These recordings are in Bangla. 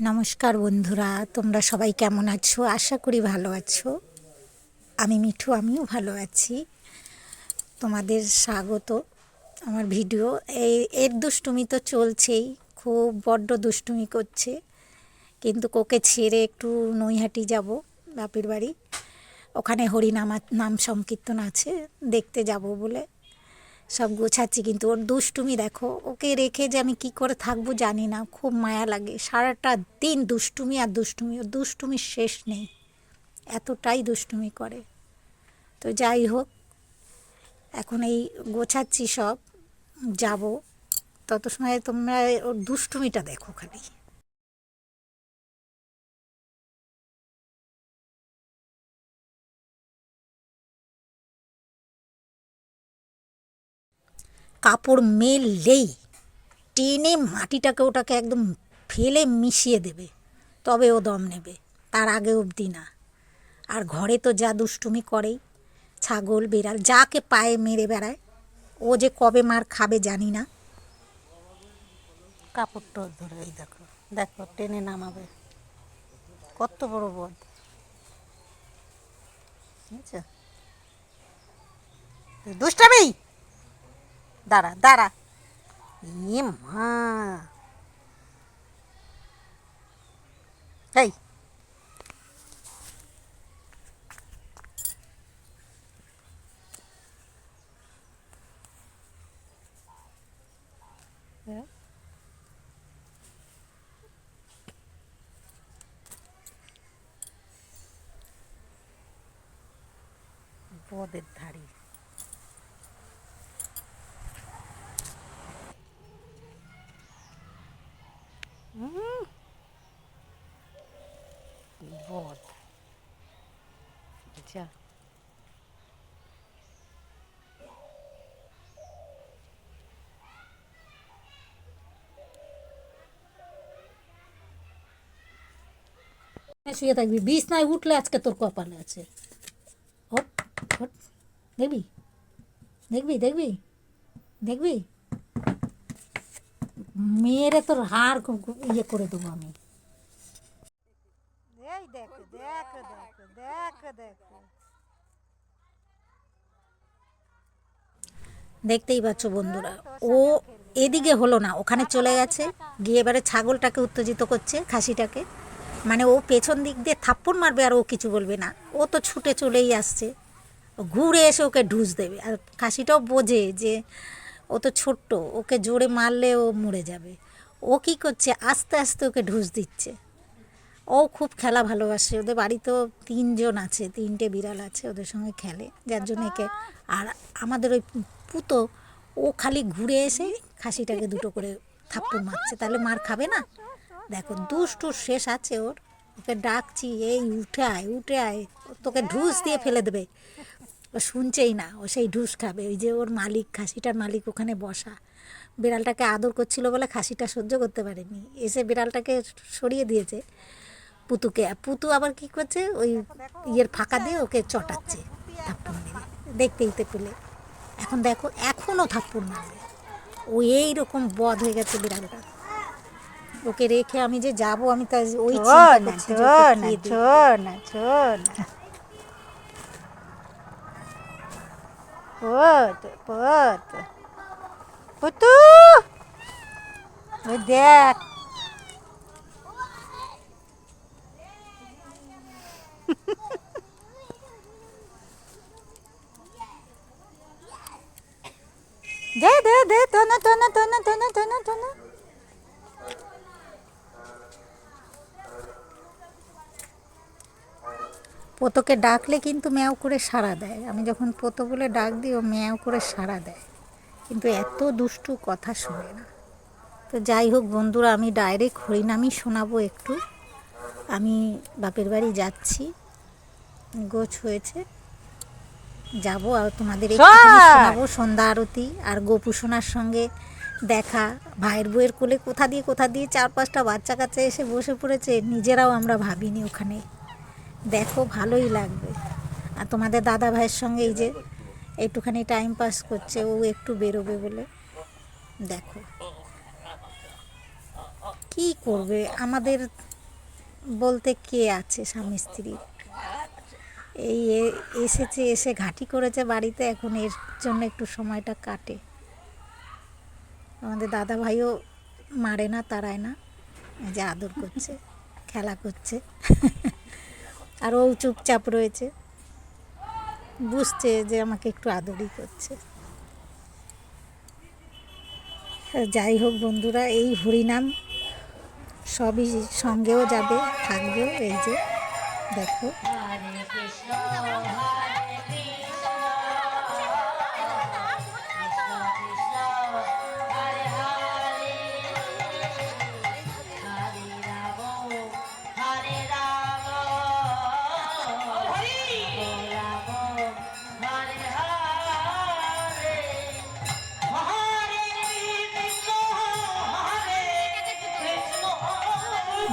নমস্কার বন্ধুরা, তোমরা সবাই কেমন আছো? আশা করি ভালো আছো। আমি মিঠু, আমিও ভালো আছি। তোমাদের স্বাগত আমার ভিডিও। এই, এর দুষ্টুমি তো চলছেই, খুব বড্ড দুষ্টুমি করছে। কিন্তু কোকে ছেড়ে একটু নৈহাটি যাব, বাপের বাড়ি। ওখানে হরিনামা, নাম সংকীর্তন আছে, দেখতে যাব বলে। সব গোছাচ্ছি, কিন্তু ওর দুষ্টুমি দেখো। ওকে রেখে যে আমি কি করে থাকব জানি না, খুব মায়া লাগে। সারাটা দিন দুষ্টুমি আর দুষ্টুমি, ওর দুষ্টুমির শেষ নেই। এতটাই দুষ্টুমি করে। তো যাই হোক, এখন এই গোছাচ্ছি সব, যাব। তত সময় তোমরা ওর দুষ্টুমিটা দেখো খালি। কাপড় মেললেই টেনে মাটিটাকে ওটাকে একদম ফেলে মিশিয়ে দেবে, তবে ও দম নেবে, তার আগে অবধি না। আর ঘরে তো যা দুষ্টুমি করেই, ছাগল, বেড়াল, যাকে পায়ে মেরে বেড়ায়, ও যে কবে মার খাবে জানি না। কাপড়টা ধরে, এই দেখো দেখো, টেনে নামাবে। কত বড় বদ। দুষ্টামি! দাঁড়া দাঁড়া ইয়ে মা এই হ্যাঁ বদের ধাড়ি বদ যা শুয়ে থাকবি বিষ নাই উঠলে আজকে তোর কপালে আছে হট হট দেখবি দেখবি দেখবি দেখবি মেয়েরে তোর হাড় ইয়ে করে দেবো আমি। এই দেখো দেখো দেখো দেখো দেখো। দেখতেই পাচ্ছ বন্ধুরা ও এদিকে হলো না ওখানে চলে গেছে গিয়ে এবারে ছাগলটাকে উত্তেজিত করছে খাসিটাকে। মানে ও পেছন দিক দিয়ে থাপ্পড় মারবে আর ও কিছু বলবে না। ও তো ছুটে চলেই আসছে। ঘুরে এসে ওকে ঢুস দেবে। আর খাসিটাও বোঝে যে ও তো ছোট্ট, ওকে জোরে মারলে ও মরে যাবে। ও কি করছে? আস্তে আস্তে ওকে ঢুস দিচ্ছে। ও খুব খেলা ভালোবাসে। ওদের বাড়িতেও তিনজন আছে, তিনটে বিড়াল আছে ওদের সঙ্গে খেলে। যার জন্য একে আর আমাদের ওই পুতো, ও খালি ঘুরে এসে খাসিটাকে দুটো করে থাপ্পড় মারছে। তাহলে মার খাবে না? দেখো দুষ্টুর শেষ আছে ওর। ওকে ডাকছি, এই, উঠে আয় উঠে আয়। তোকে ঢুস দিয়ে ফেলে দেবে। ও শুনছেই না ও সেই ঢুস খাবে ওই যে ওর মালিক খাসিটার মালিক ওখানে বসা। বিড়ালটাকে আদর করছিল বলে খাসিটা সহ্য করতে পারেনি এসে বিড়ালটাকে সরিয়ে দিয়েছে পুতুকে। আর পুতু আবার কি করছে? ওই ইয়ের ফাঁকা দিয়ে ওকে চটাচ্ছে থাপ্পড় মেরে দেখতেই তো পেলে। এখন দেখো এখনও থাপ্পড় মারবে। ও এই রকম বধ হয়ে গেছে বিড়ালটা ওকে রেখে আমি যে যাব আমি তা ওই চিন্তা না করছি যে ছো ওকে না খেয়ে দিই। ছো না ছো না পত পত পুতু পোতোকে ডাকলে কিন্তু ম্যাও করে সাড়া দেয়। আমি যখন পোতো বলে ডাক দিই ও ম্যাও করে সাড়া দেয়। কিন্তু এত দুষ্টু কথা শোনে না। তো যাই হোক বন্ধুরা আমি ডাইরেক্ট হরিনামই শোনাবো একটু। আমি বাপের বাড়ি যাচ্ছি। গোছ হয়েছে। যাব আর তোমাদের! শোনাবো সন্ধ্যা আরতি আর গোপু সোনার সঙ্গে দেখা। ভাইয়ের বউয়ের কোলে কোথা দিয়ে কোথা দিয়ে চার পাঁচটা বাচ্চা কাচ্চা এসে বসে পড়েছে নিজেরাও আমরা ভাবিনি ওখানে। দেখো, ভালোই লাগবে। আর তোমাদের দাদা ভাইয়ের সঙ্গে এই যে একটুখানি টাইম পাস করছে, ও একটু বেরোবে বলে। দেখো। কি করবে? আমাদের বলতে কে আছে স্বামী স্ত্রী? এই এসেছে, এসে ঘাঁটি করেছে বাড়িতে, এখন এর জন্য একটু সময়টা কাটে। আমাদের দাদা ভাইও মারে না, তাড়ায় না। যে আদর করছে, খেলা করছে। আর ও চুপচাপ রয়েছে। বুঝছে যে আমাকে একটু আদরই করছে। যাই হোক বন্ধুরা, এই হরিনাম সবই সঙ্গেও যাবে থাকবে এই যে দেখো।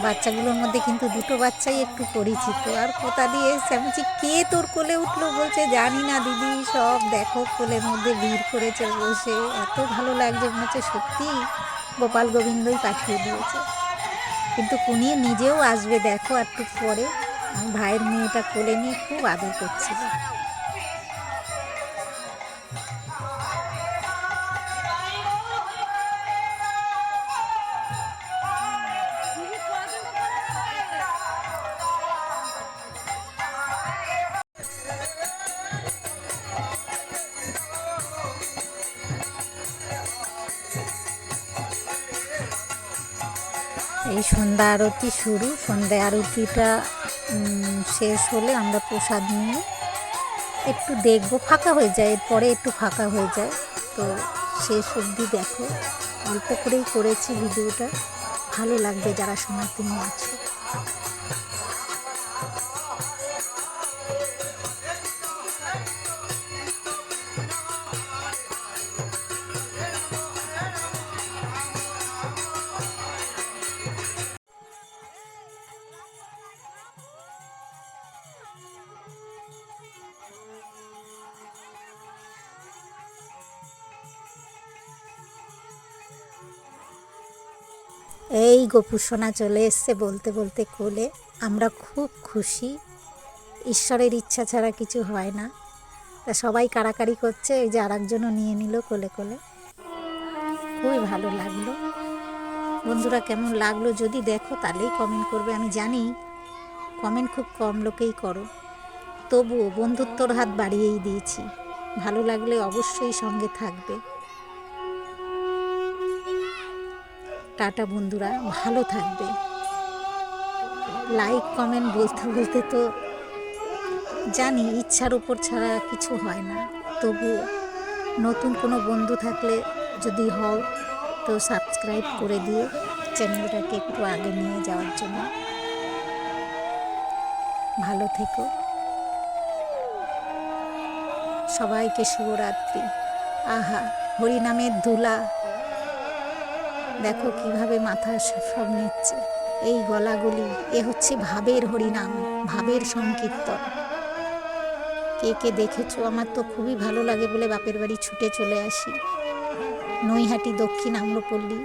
বাচ্চাগুলোর মধ্যে কিন্তু দুটো বাচ্চাই একটু পরিচিত। আর কোথা দিয়ে এসছে? আমি বলছি, কে তোর কোলে উঠল? বলছে জানি না দিদি সব দেখো কোলের মধ্যে ভিড় করেছে বসে। এত ভালো লাগছে। মনে হচ্ছে সত্যি গোপাল গোবিন্দই পাঠিয়ে দিয়েছে। কিন্তু কুনি নিজেও আসবে দেখো একটু পরে। ভাইয়ের মেয়েটা কোলে নিয়ে খুব আদর করছিল। এই সন্ধ্যা আরতি শুরু। সন্ধ্যা আরতিটা শেষ হলে আমরা প্রসাদ নিয়ে একটু দেখব, ফাঁকা হয়ে যায়। এরপরে একটু ফাঁকা হয়ে যায়। তো শেষ অবধি দেখো। অল্প করেই করেছি ভিডিওটা। ভালো লাগবে যারা সনাতনী আছে। এই গোপুসোনা চলে এসছে বলতে বলতে কোলে। আমরা খুব খুশি। ঈশ্বরের ইচ্ছা ছাড়া কিছু হয় না। তা সবাই কাড়াকাড়ি করছে, এই যে আর একজনও নিয়ে নিল কোলে কোলে। খুবই ভালো লাগল। বন্ধুরা, কেমন লাগল যদি দেখো, তাহলেই কমেন্ট করবে। আমি জানি কমেন্ট খুব কম লোকেই করো। তবুও বন্ধুত্বর হাত বাড়িয়েই দিয়েছি। ভালো লাগলে অবশ্যই সঙ্গে থাকবে। টাটা বন্ধুরা, ভালো থাকবে। লাইক কমেন্ট বলতে বলতে তো জানি ইচ্ছার উপর ছাড়া কিছু হয় না। তবু নতুন কোনো বন্ধু থাকলে যদি হও, তো সাবস্ক্রাইব করে দিয়ে চ্যানেলটাকে একটু আগে নিয়ে যাওয়ার জন্য। ভালো থেকো। সবাইকে শুভরাত্রি। আহা, হরিনামের ধুলা দেখো কীভাবে মাথা সব নিচ্ছে। এই গলাগুলি, এ হচ্ছে ভাবের হরিনাম, ভাবের সংকীর্তন। কে কে দেখেছ? আমার তো খুবই ভালো লাগে বলে বাপের বাড়ি ছুটে চলে আসি। নৈহাটি দক্ষিণ আম্রপল্লী,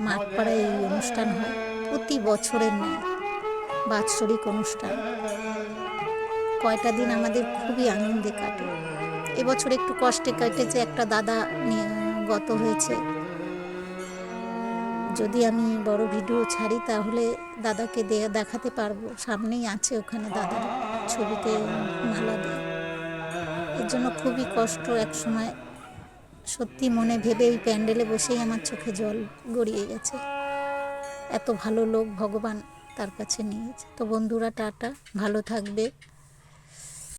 মাঠপাড়ায় এই অনুষ্ঠান হয়। প্রতি বছরের ন্যায়, বাৎসরিক অনুষ্ঠান। কয়টা দিন আমাদের খুবই আনন্দে কাটে। এবছর একটু কষ্টে কেটেছে, একটা দাদা নিয়ে গত হয়েছে। যদি আমি বড় ভিডিও ছাড়ি, তাহলে দাদাকে দেখাতে পারব। সামনেই আছে ওখানে দাদার ছবিতে মালা দিয়ে। এর জন্য খুবই কষ্ট এক সময়। সত্যি মনে ভেবে এই প্যান্ডেলে বসেই আমার চোখে জল গড়িয়ে গেছে। এত ভালো লোক ভগবান তার কাছে নিয়েছে। তো বন্ধুরা, টাটা। ভালো থাকবে।